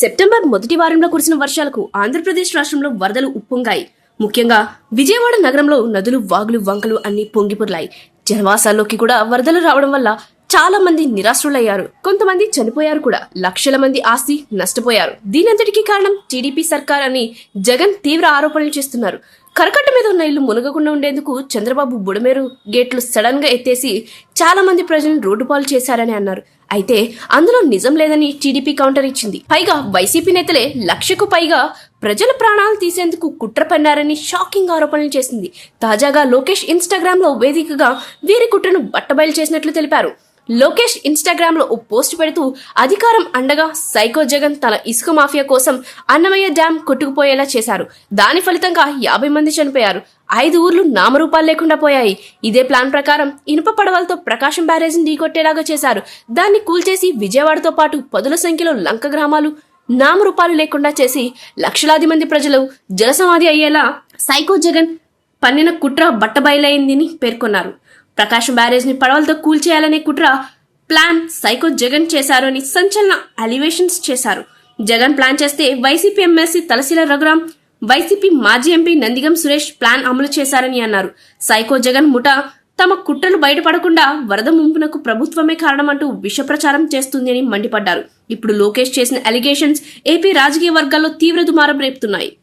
September మొదటి వారంలో కురిసిన వర్షాలకు ఆంధ్రప్రదేశ్ రాష్ట్రంలో వరదలు ఉప్పొంగాయి. ముఖ్యంగా విజయవాడ నగరంలో నదులు వాగులు వంకలు అన్ని పొంగిపొర్లాయి. జనవాసాల్లోకి కూడా వరదలు రావడం వల్ల చాలా మంది నిరాశ్రులయ్యారు. కొంతమంది చనిపోయారు కూడా. లక్షల మంది ఆస్తి నష్టపోయారు. దీనంతటికీ కారణం టీడీపీ సర్కార్ అని జగన్ తీవ్ర ఆరోపణలు చేస్తున్నారు. కరకట్ట మీద ఉన్న ఇల్లు మునగకుండా ఉండేందుకు చంద్రబాబు బుడమేరు గేట్లు సడన్గా ఎత్తేసి చాలా మంది ప్రజలను రోడ్డు పాలు చేశారని అన్నారు. అయితే అందులో నిజం లేదని టీడీపీ కౌంటర్ ఇచ్చింది. పైగా వైసీపీ నేతలే లక్షకు పైగా ప్రజల ప్రాణాలు తీసేందుకు కుట్ర పన్నారని షాకింగ్ ఆరోపణలు చేసింది. తాజాగా లోకేష్ ఇన్స్టాగ్రామ్లో వేదికగా వీరి కుట్రను బట్టబయలు చేసినట్లు తెలిపారు. లోకేష్ ఇన్స్టాగ్రామ్లో ఓ పోస్ట్ పెడుతూ అధికారం అండగా సైకో జగన్ తన ఇసుక మాఫియా కోసం అన్నమయ్య డ్యాం కొట్టుకుపోయేలా చేశారు. దాని ఫలితంగా యాభై మంది చనిపోయారు. ఐదు ఊర్లు నామరూపాలు లేకుండా పోయాయి. ఇదే ప్లాన్ ప్రకారం ఇనుప పడవలతో ప్రకాశం బ్యారేజ్ని ఢీకొట్టేలాగా చేశారు. దాన్ని కూల్చేసి విజయవాడతో పాటు పదుల సంఖ్యలో లంక గ్రామాలు నామరూపాలు లేకుండా చేసి లక్షలాది మంది ప్రజలు జలసమాధి అయ్యేలా సైకో జగన్ పన్నిన కుట్ర బట్టబయలైందని పేర్కొన్నారు. ప్రకాశం బ్యారేజ్ని పడవలతో కూల్చేయాలనే కుట్ర ప్లాన్ సైకో జగన్ చేశారు అని సంచలన అలివేషన్స్ చేశారు. జగన్ ప్లాన్ చేస్తే వైసీపీ ఎమ్మెల్సీ తలశీల రఘురాం వైసీపీ మాజీ ఎంపీ నందిగం సురేష్ ప్లాన్ అమలు చేశారని అన్నారు. సైకో జగన్ ముఠ తమ కుట్రలు బయటపడకుండా వరద ముంపునకు ప్రభుత్వమే కారణమంటూ విష ప్రచారం చేస్తుంది అని మండిపడ్డారు. ఇప్పుడు లోకేష్ చేసిన అలిగేషన్స్ ఏపీ రాజకీయ వర్గాల్లో తీవ్ర దుమారం రేపుతున్నాయి.